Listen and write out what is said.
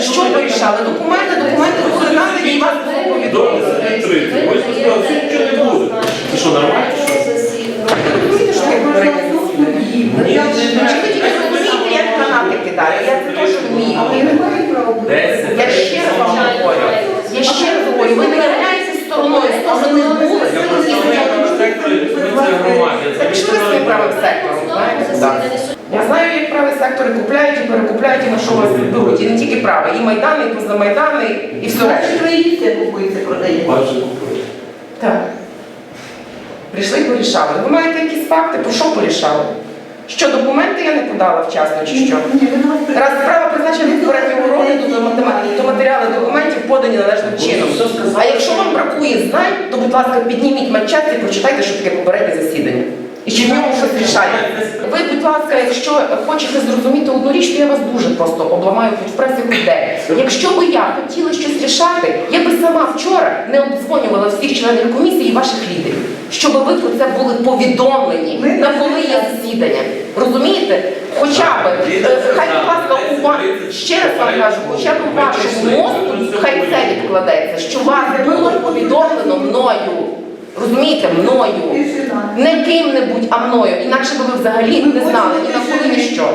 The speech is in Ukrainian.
Що вирішали? Документи, документи були надані, і вас було Добре, повідомлено. це відкрито. Ви сказали, що нічого не буде. Це що, нормально? Ви розумієте, що я говорю? Ні, Чи ви тільки розумієте, як гранати кидаю? Я це теж вмію. Десять. Я ще раз вам говорю. Я ще раз говорю, ви не являєтеся стороною, з того, що не були. Я представляю сектор і представниця громади. Так пішли ви своїм правим сектором, знаєте? Так. Я знаю, як сектори і перекупляють, і на що вас беруть. І не тільки правий, і майдани, і позамайдани, і все решта. Українці купується, продається. Так. Прийшли і порішали. Ви маєте якісь факти, про що порішали? Що документи я не подала вчасно, чи що? Раз справа призначена від попереднього розгляду, то математики, то матеріали документів подані належним чином. А якщо вам бракує знань, то, будь ласка, підніміть матчасті і прочитайте, що таке попереднє засідання. І чи в ньому щось рішає. Ви, будь ласка, якщо хочете зрозуміти одну річ, то я вас дуже просто обламаю хоч в пресі людей. Якщо би я хотіла щось рішати, я би сама вчора не обдзвонювала всіх членів комісії і ваших лідерів, щоб ви про це були повідомлені Ми на коли є засідання. Розумієте? Хоча б, е, хай, будь ласка, у вас, ще раз вам кажу, хоча б у вашому мозку, хай це відкладеться, що вас було повідомлено мною. Розумієте, мною. Не ким-небудь, а мною. Інакше би ви взагалі не знали ні на коли, ні що.